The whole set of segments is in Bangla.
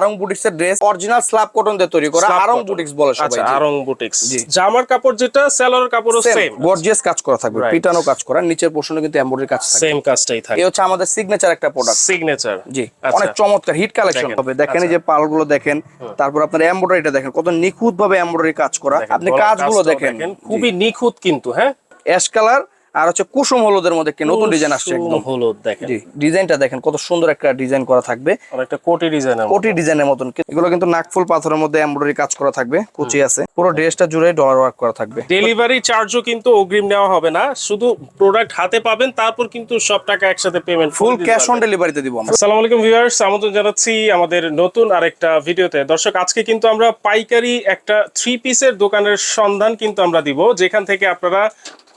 আরং বুটিক্স এর ড্রেস অরিজিনাল স্ল্যাব কটন দিয়ে তৈরি করা আরং বুটিক্স বলে সবাই আচ্ছা আরং বুটিক্স। জামার কাপড় যেটা সেলারের কাপড়ও সেম গর্জিয়াস কাজ করা থাকবে পিটানো কাজ করা নিচের পোর্শনে কিন্তু এমব্রয়ডারি কাজ থাকবে। সেম কাজটাই থাকে এই হচ্ছে আমাদের সিগনেচার একটা প্রোডাক্ট সিগনেচার জি আচ্ছা। অনেক চমৎকার হিট কালেকশন হবে। দেখেন এই আচ্ছা। যে পালগুলো দেখেন তারপর আপনার এমব্রয়ডারিটা দেখেন কত নিখুঁত ভাবে এমব্রয়ডারি কাজ করা। আপনি কাজগুলো দেখেন। খুবই নিখুঁত কিন্তু হ্যাঁ? অ্যাশ কালার আর হচ্ছে কুসুম হলুদের মধ্যে কি নতুন ডিজাইন আসছে একদম। হলুদ দেখেন। জি ডিজাইনটা দেখেন কত সুন্দর একটা ডিজাইন করা থাকবে। একটা কোটি ডিজাইনের কোটি ডিজাইনের মতন। এগুলো কিন্তু নাকফুল পাথরের মধ্যে এমব্রয়ডারি কাজ করা থাকবে কুচি আছে। পুরো ড্রেসটা জুড়ে ডলার ওয়ার্ক করা থাকবে। ডেলিভারি চার্জও কিন্তু অগ্রিম নেওয়া হবে না। শুধু প্রোডাক্ট হাতে পাবেন তারপর কিন্তু সব টাকা একসাথে পেমেন্ট ফুল ক্যাশ অন ডেলিভারিতে দিব আমরা। আসসালামু আলাইকুম ভিউয়ার্স আমন্ত্রণ জানাচ্ছি আমাদের নতুন আরেকটা ভিডিওতে। দর্শক আজকে কিন্তু আমরা পাইকারি একটা থ্রি পিসের দোকানের সন্ধান কিন্তু আমরা দিব যেখান থেকে আপনারা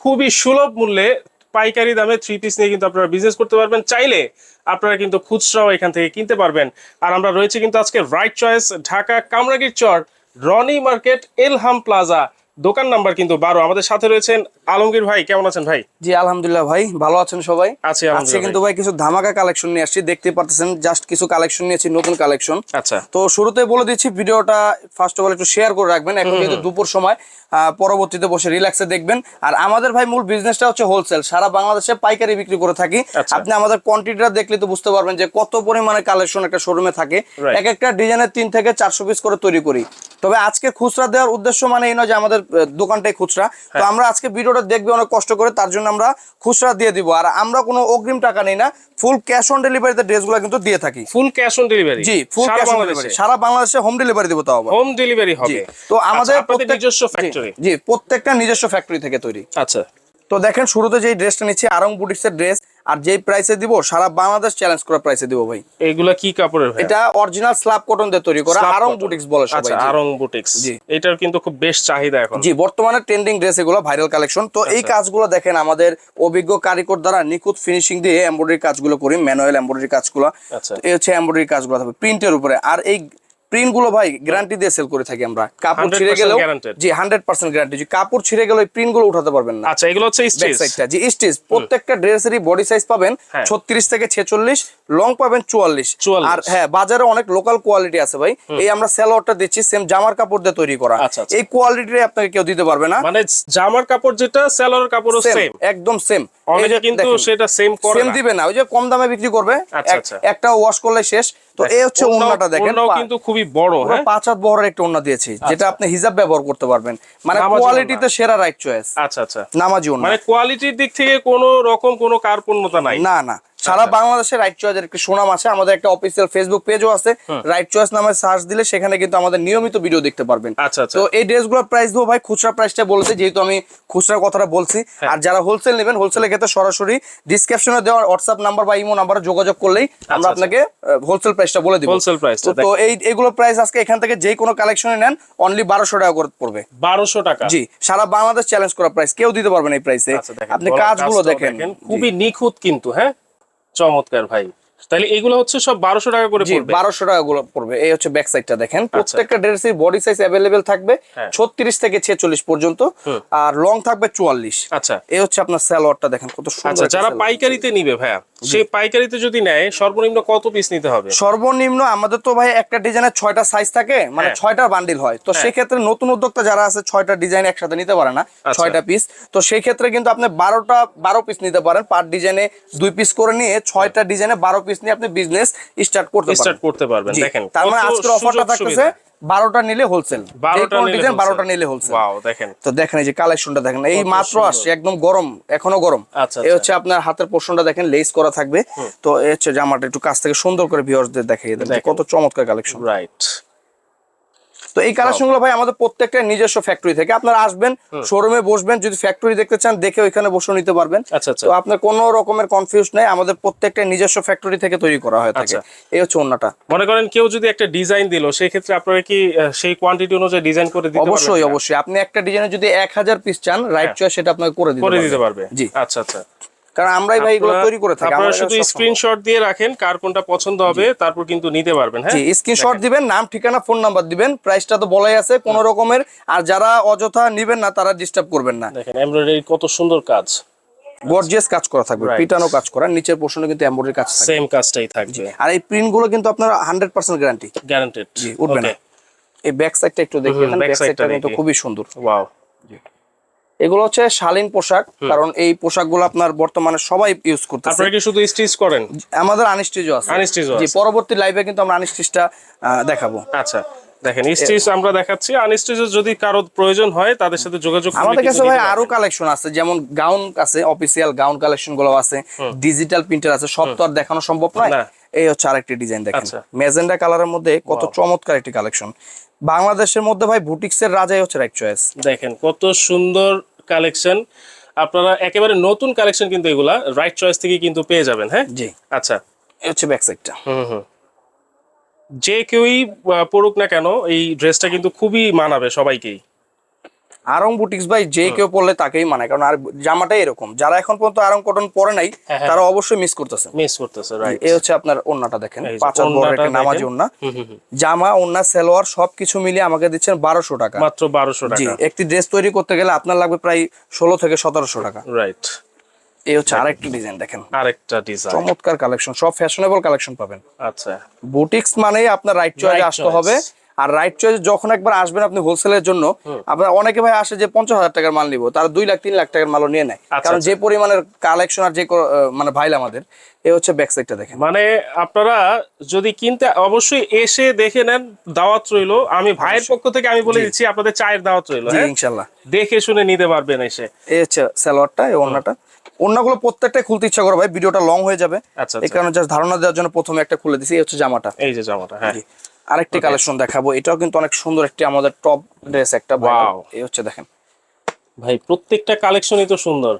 খুবই সুলভ মূল্যে পাইকারি দামে থ্রি পিস নিয়ে কিন্তু আপনারা বিজনেস করতে পারবেন। চাইলে আপনারা কিন্তু খুচরাও এখান থেকে কিনতে পারবেন। আর আমরা রয়েছে কিন্তু আজকে right choice Dhaka Kamrangir Char, Roni market Elham plaza দোকান নাম্বার কিন্তু বারো। আমাদের সাথে রয়েছেন আলমগীর ভাই। কেমন আছেন ভাই? জি আলহামদুলিল্লাহ ভাই ভালো আছেন সবাই? আছি আজকে কিন্তু ভাই। কিছু ধামাকা কালেকশন নিয়ে আসছি। দেখতে পারতেছেন জাস্ট কিছু কালেকশন নিয়েছি নতুন কালেকশন আচ্ছা। তো শুরুতে বলে দিচ্ছি ভিডিওটা ফার্স্ট অফ অল একটু শেয়ার করে রাখবেন। এখন যেহেতু দুপুর সময় পরবর্তীতে বসে রিল্যাক্সে দেখবেন। আর আমাদের ভাই মূল বিজনেসটা হচ্ছে হোলসেল সারা বাংলাদেশে পাইকারি বিক্রি করে থাকি। আচ্ছা। আপনি আমাদের কোয়ান্টিটিটা দেখলে তো বুঝতে পারবেন যে কত পরিমাণে কালেকশন একটা শোরুমে থাকে। এক একটা ডিজাইনের তিন থেকে চারশো পিস করে তৈরি করি। তবে আজকে খুচরা দেওয়ার উদ্দেশ্য মানে এই নয় যে আমাদের দোকানটাই খুচরা। হ্যাঁ। তো আমরা আজকে ভিডিওটা দেখবে অনেক কষ্ট করে তার জন্য আমরা খুচরা দিয়ে দিব। আর আমরা কোনো অগ্রিম টাকা নেই না ফুল ক্যাশ অন ডেলিভারিতে ড্রেসগুলো কিন্তু দিয়ে থাকি। ফুল ক্যাশ অন ডেলিভারি জি ফুল ক্যাশ অন ডেলিভারি সারা বাংলাদেশে হোম ডেলিভারি দিব তাও হোম ডেলিভারি হবে। তো আমাদের আচ্ছা, প্রত্যেক- নিজস্ব ফ্যাক্টরি জি প্রত্যেকটা নিজস্ব ফ্যাক্টরি থেকে তৈরি। আচ্ছা। তো দেখেন শুরুতে যেই ড্রেসটা নিচ্ছি আরং বুটিক্স এর ড্রেস আর যেই প্রাইসে দিব সারা বাংলাদেশ চ্যালেঞ্জ করা প্রাইসে দিব ভাই। এগুলা কি কাপড়ের ভাই? এটা অরিজিনাল স্ল্যাব কটন দিয়ে তৈরি করা আরং বুটিক্স বলে সবাই আচ্ছা আরং বুটিক্স জি। এটার কিন্তু খুব বেশ চাহিদা এখন। জি বর্তমানে ট্রেন্ডিং ড্রেস এগুলো ভাইরাল কালেকশন তো এই আচ্ছা। কাজগুলো দেখেন আমাদের অভিজ্ঞ কারিগর দ্বারা নিখুঁত ফিনিশিং দিয়ে এমব্রয়ডারি কাজগুলো করি ম্যানুয়াল এমব্রয়ডারি কাজগুলো। আচ্ছা। এই হচ্ছে এমব্রয়ডারি কাজগুলো থাকবে প্রিন্টের উপরে। আর এই প্রিন্টগুলো ভাই গ্যারান্টি দিয়ে সেল করে থাকি আমরা। কাপড় ছিঁড়ে গেলেও জি হান্ড্রেড পার্সেন্ট গ্যারান্টি জি কাপড় ছিঁড়ে গেলে প্রিন্টগুলো উঠাতে পারবেন না। আচ্ছা এগুলো হচ্ছে স্টিচ জি স্টিচ প্রত্যেকটা ড্রেসেরই বডি সাইজ পাবেন হ্যাঁ। ছত্রিশ থেকে ছেচল্লিশ লং পাবেন চুয়াল্লিশ। 44 আর হ্যাঁ বাজারে অনেক লোকাল কোয়ালিটি আছে ভাই। এই আমরা স্যালোয়ারটা দিচ্ছি সেম জামার কাপড় দিয়ে তৈরি করা। আচ্ছা, আচ্ছা। এই কোয়ালিটির আপনাকে কেউ দিতে পারবে না। মানে জামার কাপড় যেটা সেলারের কাপড়ও সেম একদম সেম অনেকে কিন্তু সেটা সেম করে সেম দিবে না ওই যে কম দামে বিক্রি করবে। আচ্ছা, আচ্ছা। একটা ওয়াশ করলে শেষ। তো এই হচ্ছে ওন্নাটা দেখেন কিন্তু খুবই বড় হ্যাঁ? পাঁচ হাত বড় একটা ওন্না দিয়েছি যেটা আপনি হিজাব ব্যবহার করতে পারবেন। মানে কোয়ালিটিতে সেরা রাইট চয়েস আচ্ছা আচ্ছা। নামাজি ওন্না মানে কোয়ালিটির দিক থেকে কোনো রকম কোনো কার্পণ্যতা নাই। না না। সারা বাংলাদেশে রাইট চয়েসের একটা সুনাম আছে। আমাদের একটা অফিসিয়াল ফেসবুক পেজও আছে। রাইট চয়েস নামে সার্চ দিলে সেখানে কিন্তু আমাদের নিয়মিত ভিডিও দেখতে পারবেন। আচ্ছা আচ্ছা। তো এই ড্রেসগুলোর প্রাইস দেবো ভাই। খুচরা প্রাইসটা বলতে যেহেতু আমি খুচরা কথাটা বলছি। হ্যাঁ। আর যারা হোলসেল নেবেন হোলসেলের ক্ষেত্রে সরাসরি ডিসক্রিপশনে দেওয়া হোয়াটসঅ্যাপ নাম্বার বা ইমো নাম্বারে যোগাযোগ করলেই আমরা আচ্ছা। আপনাকে হোলসেল প্রাইসটা বলে দিব। Price টা তো- এই এগুলো প্রাইস আজকে এখান থেকে যে কোনো কালেকশনে নেন অনলি বারোশো টাকা করে পড়বে। বারোশো টাকা। জি সারা বাংলাদেশ চ্যালেঞ্জ করা প্রাইস কেউ দিতে পারবেন এই প্রাইসে আপনি কাজগুলো দেখেন। খুবই নিখুঁত কিন্তু হ্যাঁ? চমৎকার ভাই। তাহলে এগুলো হচ্ছে সব বারোশো টাকা করে পড়বে। বারোশো টাকা গুলো পড়বে। এই হচ্ছে ব্যাক সাইডটা দেখেন। প্রত্যেকটা ড্রেসের বডি সাইজ অ্যাভেলেবেল থাকবে হ্যাঁ। ছত্রিশ থেকে ছেচল্লিশ পর্যন্ত। আর লং থাকবে চুয়াল্লিশ। আচ্ছা। এই হচ্ছে আপনার স্যালোয়ারটা দেখেন কত আচ্ছা সুন্দর যারা পাইকারিতে নিবে ভাইয়া সেই পাইকারিতে যদি নেয় সর্বনিম্ন কত পিস নিতে হবে? সর্বনিম্ন আমাদের তো ভাই একটা ডিজাইনের ছয়টা সাইজ থাকে মানে হ্যাঁ। ছয়টা বান্ডিল হয়। তো সেই ক্ষেত্রে নতুন উদ্যোক্তা যারা আছে ছয়টা ডিজাইন একসাথে নিতে পারে না আচ্ছা। ছয়টা পিস তো সেই ক্ষেত্রে কিন্তু আপনি বারোটা বারো পিস নিতে পারেন। পার ডিজাইনে দুই পিস করে নিয়ে ছয়টা ডিজাইনে বারো পিস নিয়ে আপনি বিজনেস স্টার্ট করতে স্টার্ট করতে পারবেন দেখেন তার মানে আজকের অফারটা থাকতেছে। বারোটা নিলে হোলসেল নিলে ডিজাইন wholesale। বারোটা নিলে হোলসেল ওয়াও দেখেন। তো দেখেন এই যে কালেকশনটা দেখেন এই মাত্র আসছে একদম গরম এখনও গরম। আচ্ছা, এই আচ্ছা। হচ্ছে আপনার হাতের পোর্শনটা দেখেন লেস করা থাকবে। তো এই হচ্ছে জামাটা একটু কাছ থেকে সুন্দর করে ভিউয়ার্সদের দেখিয়ে দেন কত চমৎকার কালেকশন রাইট তো এই কালেকশনগুলো ভাই আমাদের প্রত্যেকটা নিজস্ব ফ্যাক্টরি থেকে। আপনারা আসবেন শোরুমে বসবেন যদি ফ্যাক্টরি দেখতে চান দেখে ওইখানে বসে নিতে পারবেন। আচ্ছা, আচ্ছা। তো আপনার কোন রকমের কনফিউজ নেই আমাদের প্রত্যেকটা নিজস্ব ফ্যাক্টরি থেকে তৈরি করা হয় থাকে। আচ্ছা। এই হচ্ছে অন্যটা। মনে করেন কেউ যদি একটা ডিজাইন দিল সেই ক্ষেত্রে আপনারা কি সেই কোয়ান্টিটি অনুযায়ী ডিজাইন করে দিতে পারবেন অবশ্যই অবশ্যই। আপনি একটা ডিজাইনে যদি এক হাজার পিস চান রাইট হ্যাঁ। চয়েস সেটা আপনাকে করে দিতে পারবে। জি। আচ্ছা আচ্ছা। কারণ আমরাই ভাই এগুলো তৈরি করে থাকি আপনারা শুধু। স্ক্রিনশট দিয়ে রাখেন কার কোনটা পছন্দ হবে তারপর কিন্তু নিতে পারবেন হ্যাঁ? স্ক্রিনশট দিবেন নাম ঠিকানা ফোন নাম্বার দিবেন প্রাইসটা তো বলাই আছে কোন রকমের আর যারা অযথা নিবেন না তারা ডিস্টার্ব করবেন না। দেখেন এমব্রয়ডারি কত সুন্দর কাজ। গর্জিয়াস কাজ করা থাকবে পিটানো কাজ করা নিচের পোর্শনে কিন্তু এমব্রয়ডারি কাজ থাকবে। সেম কাজটাই থাকবে। আর এই প্রিন্টগুলো কিন্তু আপনার হান্ড্রেড পার্সেন্ট গ্যারান্টি গ্যারান্টেড জি উঠবে না। এই ব্যাক সাইডটা একটু back ব্যাক সাইডটা কিন্তু খুবই সুন্দর। ওয়াও এগুলো হচ্ছে শালীন পোশাক কারণ এই পোশাকগুলো আপনার বর্তমানে সবাই ইউজ করতেছে। আপনারা কি শুধু স্টিচ করেন? আমাদের আনিস্টিজও আছে। Unstitch ও জি পরবর্তী লাইভে কিন্তু আমরা আনিস্টিজটা দেখাবো। আচ্ছা দেখেন স্টিচ আমরা দেখাচ্ছি। আনস্টিচ যদি কারও প্রয়োজন হয় তাদের সাথে যোগাযোগ আমাদের কাছে ভাই আরও কালেকশন আছে যেমন গাউন আছে অফিসিয়াল গাউন কালেকশনগুলো আছে ডিজিটাল প্রিন্টার আছে সব তো আর দেখানো সম্ভব নয়। এই হচ্ছে আরেকটি ডিজাইন দেখেন। আচ্ছা। মেজেন্ডা কালারের মধ্যে কত চমৎকার একটি কালেকশন বাংলাদেশের মধ্যে ভাই বুটিক্স এর রাজাই হচ্ছে রাইট চয়েস দেখেন কত সুন্দর কালেকশন আপনারা একেবারে নতুন কালেকশন কিন্তু এগুলা রাইট চয়েস থেকে কিন্তু পেয়ে যাবেন হ্যাঁ? জি। আচ্ছা। এই হচ্ছে ব্যাক সাইডটা হুম হুম। যে কেউই পড়ুক না কেন এই ড্রেসটা কিন্তু খুবই মানাবে সবাইকেই। আরং বুটিক্স ভাই যে কেউ পড়লে তাকেই মানে কারণ আর জামাটাই এরকম। যারা এখন পর্যন্ত আরং কটন পরে নাই হ্যাঁ, হ্যাঁ। তারা অবশ্যই মিস করতেছে। মিস করতেছে রাইট এই হচ্ছে আপনার ওন্নাটা দেখেন যে বড় একটা নামাজি ওন্না। জামা ওন্না সালোয়ার সবকিছু মিলিয়ে আমাকে দিচ্ছেন বারোশো টাকা। মাত্র বারোশো জি একটি ড্রেস তৈরি করতে গেলে আপনার লাগবে প্রায় ষোলো থেকে সতেরোশো টাকা। রাইট এই হচ্ছে আরেকটি ডিজাইন দেখেন। আরেকটা ডিজাইন চমৎকার কালেকশন সব ফ্যাশনেবল কালেকশন পাবেন। আচ্ছা। বুটিক্স মানেই আপনার রাইট চয়েস আসতে হবে। আর রাইট চয়েস যখন একবার আসবেন আপনি হোলসেলের জন্য আপনার অনেকে ভাই আসে যে পঞ্চাশ হাজার টাকার মাল নিবো তারা দুই লাখ তিন লাখ টাকার মালও নিয়ে নেয়। আচ্ছা, কারণ আচ্ছা। যে পরিমাণের কালেকশন আর যে মানে ভাইল আমাদের এই হচ্ছে ব্যাক সাইডটা দেখেন। মানে আপনারা যদি কিনতে অবশ্যই এসে দেখে নেন দাওয়াত রইল। আমি ভাইয়ের পক্ষ থেকে আমি বলে দিচ্ছি আপনাদের চায়ের দাওয়াত রইল হ্যাঁ? ইনশাল্লাহ। দেখে শুনে নিতে পারবেন এসে। এই হচ্ছে সালোয়ারটা এই ওড়নাটা। ওড়নাগুলো প্রত্যেকটাই খুলতে ইচ্ছা করে ভাই ভিডিওটা লং হয়ে যাবে। আচ্ছা, এই। কারণে জাস্ট ধারণা দেওয়ার জন্য প্রথমে একটা খুলে দিছি এই হচ্ছে জামাটা। এই যে জামাটা হ্যাঁ। আরেকটি কালেকশন দেখাবো। এটাও কিন্তু অনেক সুন্দর একটি আমাদের টপ ড্রেস একটা. এই হচ্ছে দেখেন। ভাই প্রত্যেকটা কালেকশনই তো সুন্দর।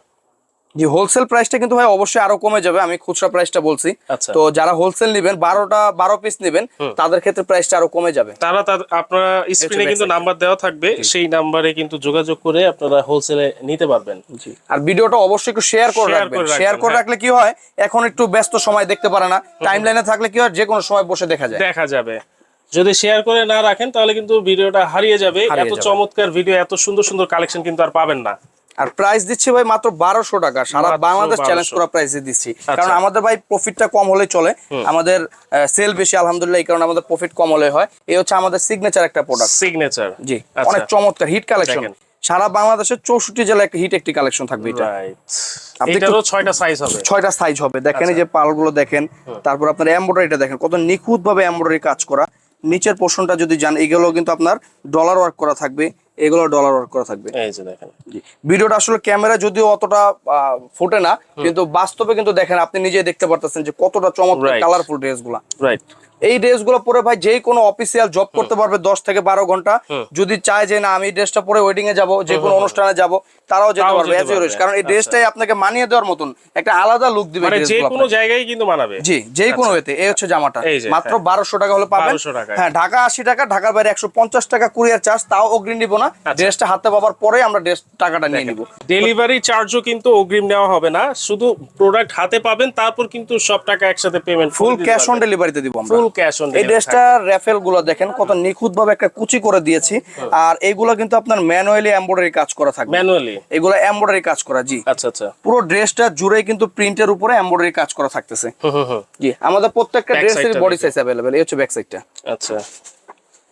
জি হোলসেল প্রাইসটা কিন্তু ভাই অবশ্যই আরও কমে যাবে আমি খুচরা প্রাইসটা বলছি। আচ্ছা। তো যারা হোলসেল নেবেন বারোটা বারো পিস নেবেন তাদের ক্ষেত্রে প্রাইসটা আরও কমে যাবে। তারা আপনারা স্ক্রিনে কিন্তু নাম্বার দেওয়া থাকবে সেই নাম্বারে কিন্তু যোগাযোগ করে আপনারা হোলসেলে নিতে পারবেন। জি। আর ভিডিওটা অবশ্যই একটু শেয়ার করে রাখবেন। শেয়ার করে হ্যাঁ। রাখলে কি হয় এখন একটু ব্যস্ত সময় দেখতে পারে না। টাইম লাইনে থাকলে কি হয় যে কোনো সময় বসে দেখা যায়। দেখা যাবে। যদি শেয়ার করে না রাখেন তাহলে কিন্তু ভিডিওটা হারিয়ে যাবে। এত চমৎকার ভিডিও এত সুন্দর সুন্দর কালেকশন কিন্তু আর পাবেন না। আর প্রাইস দিচ্ছি ভাই মাত্র বারোশো টাকা। সারা বাংলাদেশ চ্যালেঞ্জ করা প্রাইসে দিচ্ছি। আচ্ছা। কারণ আমাদের ভাই প্রফিটটা কম হলে চলে। আমাদের সেল বেশি আলহামদুলিল্লাহ এই কারণে আমাদের প্রফিট কম হলে হয়। এই হচ্ছে আমাদের সিগনেচার একটা প্রোডাক্ট সিগনেচার জি আচ্ছা। অনেক চমৎকার হিট কালেকশন সারা বাংলাদেশের চৌষট্টি জেলায় একটা হিট একটি কালেকশন থাকবে এটা। এটারও ছয়টা সাইজ হবে। ছয়টা সাইজ হবে। দেখেন এই যে পালগুলো দেখেন তারপর আপনার এমব্রয়ডারিটা দেখেন কত নিখুঁত ভাবে এমব্রয়ডারি কাজ করা। নিচের পোর্শনটা যদি যান এগুলো কিন্তু আপনার ডলার ওয়ার্ক করা থাকবে এগুলো ডলার ওয়ার্ক করা থাকবে। এই যে দেখেন। ভিডিওটা আসলে ক্যামেরা যদিও অতটা আহ, ফোটে না কিন্তু বাস্তবে কিন্তু দেখেন আপনি নিজে দেখতে পারতেছেন যে কতটা চমৎকার. কালারফুল ড্রেসগুলা রাইট এই ড্রেসগুলো পরে ভাই যে কোনো অফিসিয়াল জব করতে পারবে দশ থেকে বারো ঘণ্টা। যদি চায় যে না আমি এই ড্রেসটা পরে ওয়েডিং এ যাব যে কোনো অনুষ্ঠানে যাব তারাও যেতে পারবে। কারণ এই আচ্ছা। ড্রেসটাই আপনাকে মানিয়ে দেওয়ার মতন একটা আলাদা লুক দিবে মানে যে কোনো জায়গায় কিন্তু মানাবে। জি যে কোনো এতে এই হচ্ছে জামাটা। মাত্র হ্যাঁ। বারোশো টাকা হলে পাবেন। হ্যাঁ ঢাকা আশি টাকা ঢাকার বাইরে একশো পঞ্চাশ টাকা কুরিয়ার চার্জ তাও অগ্রিম নিব না। আচ্ছা। ড্রেসটা হাতে পাবার পরে আমরা ড্রেস টাকাটা নিয়ে নিব। ডেলিভারি চার্জও কিন্তু অগ্রিম নেওয়া হবে না। শুধু প্রোডাক্ট হাতে পাবেন তারপর কিন্তু সব টাকা একসাথে পেমেন্ট ফুল ক্যাশ অন ডেলিভারিতে দিব আমরা। ফুল ক্যাশ অন এই ড্রেসটা র্যাফেলগুলো দেখেন কত নিখুঁত ভাবে একটা কুচি করে দিয়েছি। আর এইগুলো কিন্তু আপনার ম্যানুয়ালি এমব্রয়ডারি কাজ করা থাকবে। ম্যানুয়ালি? এগুলো এমব্রয়ডারি কাজ করা জি। আচ্ছা আচ্ছা। পুরো ড্রেসটা জুড়ে কিন্তু প্রিন্টের উপরে এমব্রয়ডারি কাজ করা থাকতেছে। জি আমাদের প্রত্যেকটা ড্রেসের বডি সাইজ অ্যাভেলেবেল এই হচ্ছে ব্যাক সাইডটা আচ্ছা।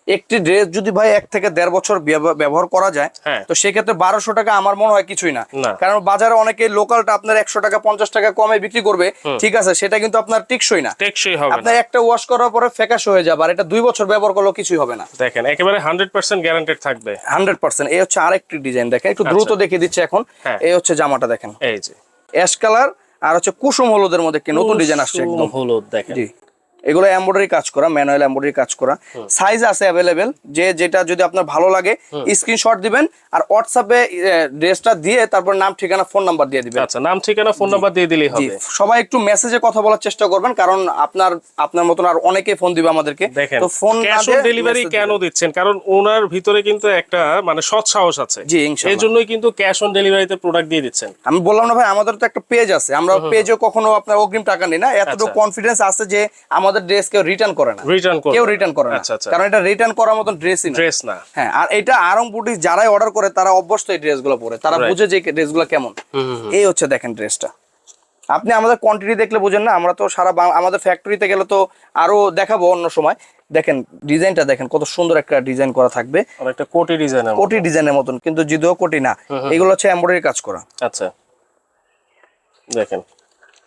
একটি ড্রেস যদি ভাই এক থেকে দেড় বছর ব্যবহার করা যায় হ্যাঁ। তো সেক্ষেত্রে বারোশো টাকা আমার মনে হয় কিছুই না। কারণ বাজারে অনেকে লোকালটা আপনার একশো টাকা পঞ্চাশ টাকা কমে বিক্রি করবে ঠিক আছে সেটা কিন্তু আপনার টিকসই না। টেকসই হবে আপনার একটা ওয়াশ করার পরে ফ্যাকাশ হয়ে যাবে আর এটা দুই বছর ব্যবহার করলেও কিছুই হবে না। দেখেন একেবারে হান্ড্রেড পার্সেন্ট গ্যারান্টেড থাকবে। হান্ড্রেড পার্সেন্ট এই হচ্ছে আরেকটি ডিজাইন দেখেন একটু দ্রুত দেখিয়ে দিচ্ছে এখন হ্যাঁ। এই হচ্ছে জামাটা দেখেন। এই যে। অ্যাশ কালার আর হচ্ছে কুসুম হলুদের মধ্যে একটি নতুন ডিজাইন আসছে একদম। হলুদ দেখেন। জি। এগুলো এমব্রয়ডারি কাজ করা ম্যানুয়াল এমব্রয়ডারি কাজ করা। সাইজ আছে অ্যাভেলেবেল যে যেটা যদি আপনার ভালো লাগে স্ক্রিনশট দিবেন আর হোয়াটসঅ্যাপে ড্রেসটা দিয়ে তারপর নাম ঠিকানা ফোন নাম্বার দিয়ে দিবেন। আচ্ছা নাম ঠিকানা ফোন নাম্বার দিয়ে দিলেই হবে। সবাই একটু মেসেজে কথা বলার চেষ্টা করবেন কারণ আপনার আপনার মতন আর অনেকে ফোন দিবে আমাদেরকে। তো ফোন ক্যাশ অন ডেলিভারি কেন দিচ্ছেন? কারণ ওনার ভিতরে কিন্তু একটা মানে সৎ সাহস আছে। জি এই জন্যই কিন্তু ক্যাশ অন ডেলিভারিতে প্রোডাক্ট দিয়ে দিচ্ছেন। আমি বললাম না ভাই আমাদের তো একটা পেজ আছে। আমরা পেজও কখনো আপনার অগ্রিম টাকা নেই না। এতটুকু আচ্ছা। কনফিডেন্স আছে যে আমাদের আমাদের ড্রেস কেউ রিটার্ন করে না। রিটার্ন করবে কেউ রিটার্ন করে না। আচ্ছা আচ্ছা। কারণ এটা রিটার্ন করার মতন ড্রেসই না। ড্রেস না। হ্যাঁ আর এটা আরং বুটিক যারাই অর্ডার করে তারা অভ্যস্ত এই ড্রেসগুলো পরে। তারা বুঝে যে ড্রেসগুলো কেমন। এই হচ্ছে দেখেন ড্রেসটা আপনি আমাদের কোয়ান্টিটি দেখলে বুঝেন না আমরা তো সারা আমাদের ফ্যাক্টরিতে গেলে তো আরও দেখাবো অন্য সময়। দেখেন ডিজাইনটা দেখেন কত সুন্দর একটা ডিজাইন করা থাকবে। একটা কোটি ডিজাইনের কোটি ডিজাইনের মতন কিন্তু যদিও কোটি না। এগুলো হচ্ছে এমব্রয়ডারি কাজ করা। আচ্ছা। দেখেন।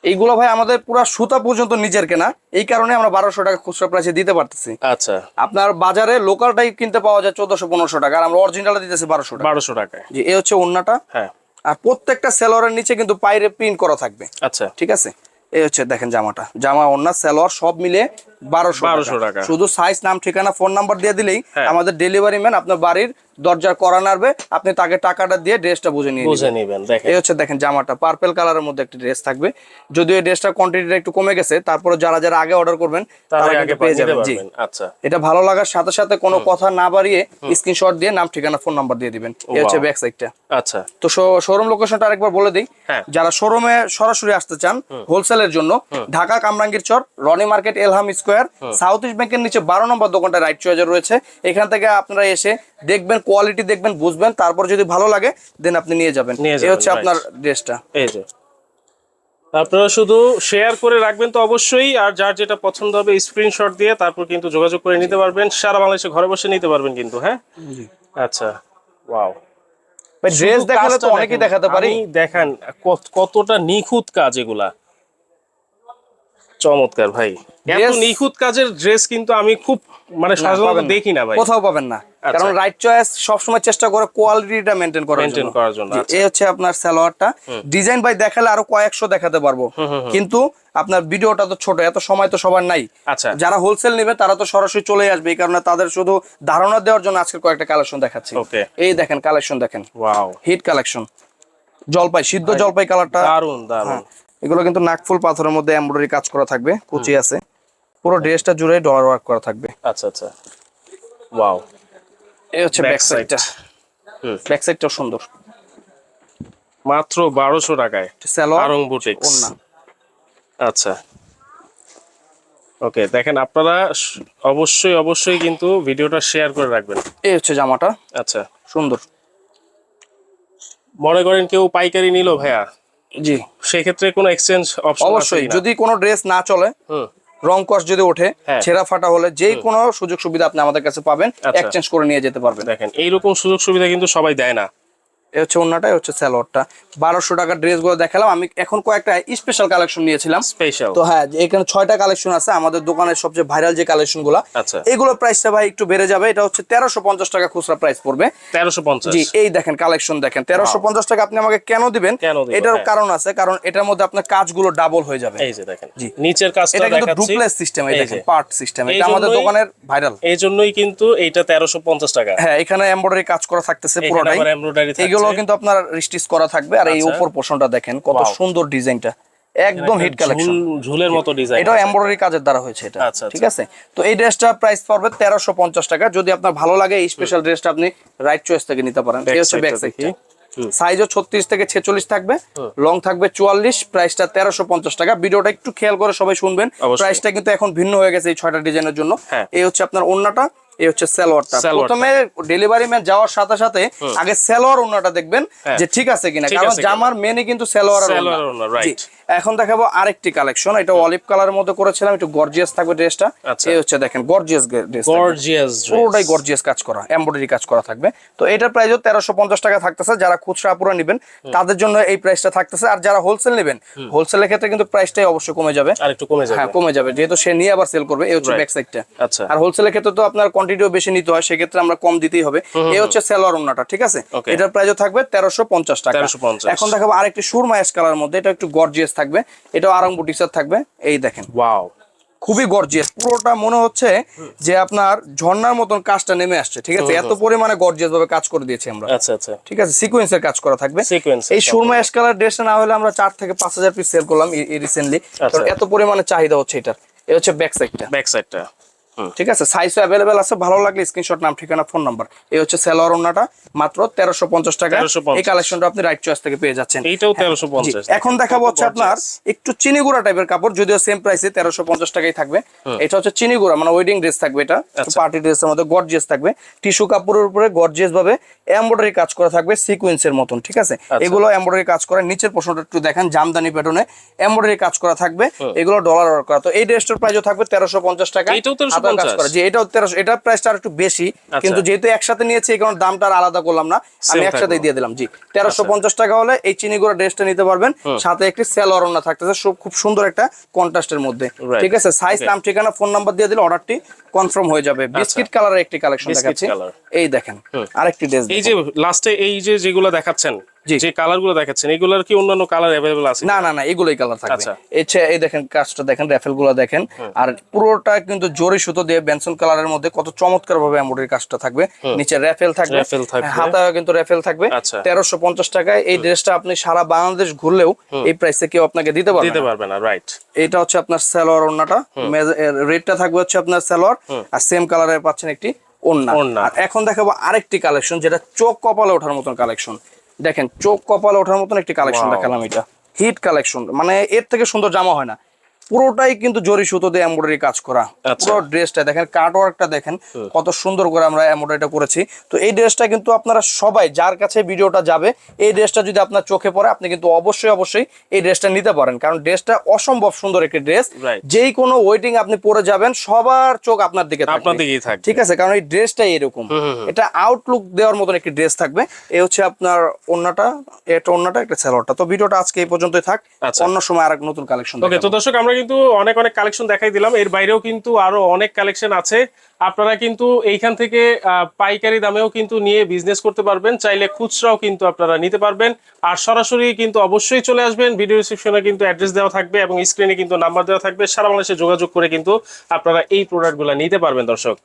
এইগুলো ভাই আমাদের পুরো সুতা পর্যন্ত নিজের কেনা। এই কারণে আমরা বারোশো টাকা খুচরা প্রাইসে দিতে পারতেছি। আচ্ছা। আপনার বাজারে লোকাল টাইপ কিনতে পাওয়া যায় চোদ্দশো পনেরোশো টাকা আর আমরা অরিজিনালটা দিতেছি বারোশো টাকা। বারোশো টাকায়। জি এই হচ্ছে ওন্নাটা। হ্যাঁ। আর প্রত্যেকটা সেলোয়ারের নিচে কিন্তু পাইরে প্রিন্ট করা থাকবে। আচ্ছা। ঠিক আছে? এই হচ্ছে দেখেন জামাটা। জামা ওন্না সেলোয়ার সব মিলে বারোশো 1200 টাকা। শুধু সাইজ নাম ঠিকানা ফোন নাম্বার দিয়ে দিলেই হ্যাঁ। আমাদের ডেলিভারি ম্যান আপনার বাড়ির দরজার করা নাড়বে আপনি তাকে টাকাটা দিয়ে ড্রেসটা বুঝে নিয়ে বুঝে নেবেন। দেখেন। এই হচ্ছে দেখেন জামাটা পার্পেল কালারের মধ্যে একটা ড্রেস থাকবে। যদিও এই ড্রেসটার কোয়ান্টিটিটা একটু কমে গেছে তারপরে যারা যারা আগে অর্ডার করবেন তারা আগে পেয়ে যাবেন। জি। আচ্ছা। এটা ভালো লাগার সাথে সাথে কোনো কথা না বাড়িয়ে স্ক্রিনশট দিয়ে নাম ঠিকানা ফোন নাম্বার দিয়ে দিবেন। এই হচ্ছে ব্যাক সাইডটা আচ্ছা। তো শোরুম লোকেশনটা আরেকবার বলে দিই। হ্যাঁ। যারা শোরুমে সরাসরি আসতে চান হোলসেলের জন্য Dhaka Kamrangir Char Roni market Elham square south east ব্যাংকের নিচে বারো নম্বর দোকানটা রাইট চয়েজে রয়েছে। এখান থেকে আপনারা এসে দেখবেন কোয়ালিটি দেখবেন বুঝবেন তারপর যদি ভালো লাগে দেন আপনি নিয়ে যাবেন। এই হচ্ছে আপনার ড্রেসটা এই যে। আপনারা শুধু শেয়ার করে রাখবেন তো অবশ্যই আর যার যেটা পছন্দ হবে স্ক্রিনশট দিয়ে তারপর কিন্তু যোগাযোগ করে নিতে পারবেন। সারা বাংলাদেশে ঘরে বসে নিতে পারবেন কিন্তু হ্যাঁ? আচ্ছা ওয়াও ড্রেস দেখালে তো অনেকেই দেখাতে পারি। দেখেন কত- কতটা নিখুঁত কাজ এগুলা। চমৎকার ভাই। এত নিখুঁত কাজের ড্রেস কিন্তু আমি খুব মানে সাধারণত দেখি না ভাই। কোথাও পাবেন না। কারণ রাইট চয়েস সবসময় চেষ্টা করে কোয়ালিটিটা মেনটেন করার জন্য। করার জন্য, আচ্ছা। এই হচ্ছে আপনার সালোয়ারটা। ডিজাইন বাই দেখালে আরও কয়েকশো দেখাতে পারব। কিন্তু আপনার ভিডিওটা তো ছোট এত সময় তো সবার নাই। আচ্ছা। যারা হোলসেল নেবে তারা তো সরাসরি চলে আসবে। এই কারণে তাদের শুধু ধারণা দেওয়ার জন্য আজকে কয়েকটা কালেকশন দেখাচ্ছি। ওকে এই দেখেন কালেকশন দেখেন। ওয়াও হিট কালেকশন জলপাই সিদ্ধ জলপাই কালারটা দারুণ দারুণ হ্যাঁ, এগুলো কিন্তু নাকফুল পাথরের মধ্যে এমব্রয়ডারি কাজ করা থাকবে কুচি আছে। পুরো ড্রেসটা জুড়ে ডলার ওয়ার্ক করা থাকবে। আচ্ছা আচ্ছা। ওয়াও এই হচ্ছে ব্যাক সাইডটা ব্যাক সাইডটাও সুন্দর। মাত্র বারোশো টাকায় আরং বুটিক্স আচ্ছা। ওকে দেখেন আপনারা অবশ্যই অবশ্যই কিন্তু ভিডিওটা শেয়ার করে রাখবেন। এই হচ্ছে জামাটা। আচ্ছা। সুন্দর। মনে করেন কেউ পাইকারি নিল ভাইয়া? জি। সেই ক্ষেত্রে কোনো এক্সচেঞ্জ অবশ্যই যদি কোনো ড্রেস না চলে হুম। রং কস যদি ওঠে হ্যাঁ। ছেঁড়া ফাটা হলে যে কোনো সুযোগ সুবিধা আপনি আমাদের কাছে পাবেন আচ্ছা। এক্সচেঞ্জ করে নিয়ে যেতে পারবেন দেখেন এইরকম সুযোগ সুবিধা কিন্তু সবাই দেয় না এই হচ্ছে অন্যটা হচ্ছে স্যালোয়ারটা বারোশো টাকার ড্রেসগুলো দেখালাম। আমি এখন কয়েকটা স্পেশাল কালেকশন নিয়েছিলাম। স্পেশাল তো হ্যাঁ এখানে ছয়টা কালেকশন আছে। আমাদের দোকানের সবচেয়ে ভাইরাল যে কালেকশনগুলো আচ্ছা। এগুলো প্রাইসটা ভাই একটু বেড়ে যাবে। এটা হচ্ছে তেরোশো পঞ্চাশ টাকা খুচরা প্রাইস পড়বে। তেরোশো পঞ্চাশ। জি এই দেখেন কালেকশন দেখেন। তেরোশো পঞ্চাশ টাকা আপনি আমাকে কেন দিবেন? এটার হ্যাঁ। কারণ আছে কারণ এটার মধ্যে আপনার কাজগুলো ডাবল হয়ে যাবে। এই যে দেখেন। জি। নিচের কাজটা এটা কিন্তু ডুপ্লেস সিস্টেম এই এই দেখেন পার্ট সিস্টেম এটা আমাদের দোকানের ভাইরাল এই জন্যই কিন্তু এইটা তেরোশো পঞ্চাশ টাকা। হ্যাঁ এখানে এমব্রয়ডারি কাজ করা থাকতেছে পুরোটাই। থাকছে। এগুলো কিন্তু আপনার রিস্টিচ করা থাকবে। আর এই আচ্ছা। উপর পোর্শনটা দেখেন কত সুন্দর ডিজাইনটা। একদম হিট কালেকশন ঝুলের মতো ডিজাইন এটাও এমব্রয়ডারি কাজের দ্বারা হয়েছে এটা আচ্ছা, ঠিক আছে? তো এই ড্রেসটা প্রাইস পড়বে তেরোশো পঞ্চাশ টাকা। যদি আপনার ভালো লাগে এই স্পেশাল ড্রেসটা আপনি রাইট চয়েস থেকে নিতে পারেন। এই হচ্ছে ব্যাক সাইডটা সাইজও ছত্রিশ থেকে ছেচল্লিশ থাকবে। লং থাকবে চুয়াল্লিশ। প্রাইসটা তেরোশো পঞ্চাশ টাকা। ভিডিওটা একটু খেয়াল করে সবাই শুনবেন। প্রাইসটা কিন্তু এখন ভিন্ন হয়ে গেছে এই ছয়টা ডিজাইনের জন্য। হ্যাঁ। এই হচ্ছে আপনার ওন্নাটা। এই হচ্ছে সালোয়ারটা। প্রথমে ডেলিভারি ম্যান যাওয়ার সাথে সাথে আগে সালোয়ার ওনাটা দেখবেন হ্যাঁ। যে ঠিক আছে কিনা কারণ জামার মেনে কিন্তু সালোয়ার আর সালোয়ার আর এখন দেখাবো আরেকটি কালেকশন এটা অলিভ কালারের মধ্যে করেছিলাম একটু গর্জিয়াস থাকবে ড্রেসটা। আচ্ছা। এই হচ্ছে দেখেন গর্জিয়াস ড্রেস গর্জিয়াস পুরোটাই গর্জিয়াস কাজ করা এমব্রয়ডারি কাজ করা থাকবে। তো এটার প্রাইসও তেরোশো পঞ্চাশ টাকা থাকতেছে যারা খুচরা আপুরা নেবেন তাদের জন্য এই প্রাইসটা থাকতেছে। আর যারা হোলসেল নেবেন হোলসেলের ক্ষেত্রে কিন্তু প্রাইসটাই অবশ্যই কমে যাবে। আর একটু কমে যাবে। হ্যাঁ কমে যাবে যেহেতু সে নিয়ে আবার সেল করবে এই হচ্ছে ব্যাক সাইডটা আচ্ছা। আর হোলসেলের ক্ষেত্রে তো আপনার কোয়ান্টিটিও বেশি নিতে হয় সেক্ষেত্রে আমরা কম দিতেই হবে। এই হচ্ছে সেলোয়ার ওন্নাটা ঠিক আছে. এটার প্রাইসও থাকবে তেরোশো পঞ্চাশ টাকা। 1350 এখন দেখাবো আরেকটি সুরমা অ্যাশ কালার মধ্যে এটা একটু গর্জিয়াস থাকবে। এটাও আরং বুটিক্সার থাকবে। এই দেখেন। ওয়াও খুবই গর্জিয়াস পুরোটা মনে হচ্ছে যে আপনার ঝর্ণার মতন কাজটা নেমে আসছে ঠিক আছে? এত পরিমাণে গর্জিয়াস ভাবে কাজ করে দিয়েছি আমরা। আচ্ছা আচ্ছা। ঠিক আছে? সিকোয়েন্সের কাজ করা থাকবে। এই সুরমা অ্যাশ কালার ড্রেস না হলে আমরা চার থেকে পাঁচ হাজার পিস সেল করলাম রিসেন্টলি আচ্ছা। এত পরিমাণে চাহিদা হচ্ছে এটার। এই হচ্ছে ব্যাক সাইডটা ব্যাক সাইডটা ঠিক আছে? সাইজও অ্যাভেলেবেল আছে ভালো লাগলে স্ক্রিনশট নাম ঠিকানা ফোন নাম্বার এই হচ্ছে সেলোয়ার ওন্নাটা মাত্র তেরোশো পঞ্চাশ টাকা এই কালেকশনটা আপনি রাইট চয়েস থেকে পেয়ে যাচ্ছেন। এইটাও হ্যাঁ, তেরোশো পঞ্চাশ। এখন দেখাবো হচ্ছে আপনার একটু চিনিগুড়া টাইপের কাপড় যদিও সেম প্রাইসে তেরোশো পঞ্চাশ টাকাই থাকবে। এটা হচ্ছে চিনিগুড়া মানে ওয়েডিং ড্রেস থাকবে এটা আচ্ছা। পার্টি ড্রেসের মধ্যে গর্জিয়াস থাকবে। টিস্যু কাপড়ের উপরে গর্জিয়াস ভাবে এমব্রয়ডারি কাজ করা থাকবে সিকোয়েন্সের মতন ঠিক আছে? আচ্ছা। এগুলো এমব্রয়ডারি কাজ করে নিচের পোর্শনটা একটু দেখেন জামদানি প্যাটার্নে এমব্রয়ডারি কাজ করা থাকবে। এগুলো ডলার করা। তো এই ড্রেসটার প্রাইসও থাকবে তেরোশো পঞ্চাশ টাকা 1350? হাতার কাজ করা। জি এটাও তেরোশো এটার প্রাইসটা একটু বেশি কিন্তু যেহেতু একসাথে নিয়েছি এই কারণে দামটা আর আলাদা করলাম না। আমি একসাথে দিয়ে দিলাম জি। তেরোশো পঞ্চাশ টাকা হলে এই চিনি চিনিগুড়া ড্রেসটা নিতে পারবেন। সাথে একটি সেলোয়ার ওড়না থাকতেছে খুব সুন্দর একটা কন্ট্রাস্টের মধ্যে। ঠিক আছে? সাইজ নাম ঠিকানা ফোন নাম্বার দিয়ে দিলে অর্ডারটি কনফার্ম হয়ে যাবে। বিস্কিট কালারের একটি কালেকশন দেখাচ্ছি। এই দেখেন আরেকটি ড্রেস এই যে লাস্টে এই যে যেগুলো দেখাচ্ছেন। যে কালারগুলো দেখাচ্ছেন এগুলোর কি অন্যান্য কালার অ্যাভেলেবল আছে না না না এগুলোই কালার থাকবে। আচ্ছা। এই দেখেন কাজটা দেখেন র্যাফেলগুলো দেখেন আর পুরোটা কিন্তু জরি সুতো দিয়ে বেনসন কালারের মধ্যে কত চমৎকার ভাবে এমব্রয়ডারি কাজটা থাকবে। নিচে র্যাফেল থাকবে। হাতা কিন্তু র্যাফেল থাকবে। আচ্ছা। তেরোশো পঞ্চাশ টাকায় এই ড্রেসটা আপনি সারা বাংলাদেশ ঘুরলেও এই প্রাইসে কেউ আপনাকে দিতে পারবে দিতে না। পারবে না রাইট এটা হচ্ছে আপনার সালোয়ার ওড়নাটা। রেডটা থাকবে হচ্ছে আপনার সালোয়ার। আর সেম কালারের পাচ্ছেন একটি ওড়না। আর এখন দেখাবো আরেকটি কালেকশন যেটা চোখ কপালে ওঠার মতন কালেকশন দেখেন চোখ কপালে ওঠার মতন একটি কালেকশন. দেখালাম এটা হিট কালেকশন মানে এর থেকে সুন্দর জামা হয় না পুরোটাই কিন্তু জরি সুতো দিয়ে এমব্রয়ডারি কাজ করা। আচ্ছা। পুরো ড্রেসটা দেখেন কাট ওয়ার্কটা দেখেন কত সুন্দর করে আমরা এমব্রয়ডারিটা করেছি। তো এই ড্রেসটা কিন্তু আপনারা সবাই যার কাছে ভিডিওটা যাবে এই ড্রেসটা যদি আপনার চোখে পড়ে আপনি কিন্তু অবশ্যই অবশ্যই এই ড্রেসটা নিতে পারেন। কারণ ড্রেসটা অসম্ভব সুন্দর একটি ড্রেস যেই কোনো ওয়েটিং আপনি পরে যাবেন সবার চোখ আপনার দিকে আপনার দিকেই থাকবে। ঠিক আছে? কারণ এই ড্রেসটাই এরকম। এটা আউটলুক দেওয়ার মতন একটি ড্রেস থাকবে। এই হচ্ছে আপনার ওন্নাটা এটা ওন্নাটা একটা স্যালোয়ারটা তো ভিডিওটা আজকে এই পর্যন্তই থাক। আচ্ছা। অন্য সময় আর এক নতুন কালেকশন ওকে তো দর্শক আমরা কিন্তু অনেক অনেক কালেকশন দেখাই দিলাম। এর বাইরেও কিন্তু আরও অনেক কালেকশন আছে। আপনারা কিন্তু এইখান থেকে পাইকারি দামেও কিন্তু নিয়ে বিজনেস করতে পারবেন। চাইলে খুচরাও কিন্তু আপনারা নিতে পারবেন। আর সরাসরি কিন্তু অবশ্যই চলে আসবেন। ভিডিও রিসেপশনে কিন্তু অ্যাড্রেস দেওয়া থাকবে এবং স্ক্রিনে কিন্তু নাম্বার দেওয়া থাকবে। সারা বাংলাদেশে যোগাযোগ করে কিন্তু আপনারা এই প্রোডাক্টগুলো নিতে পারবেন, দর্শক।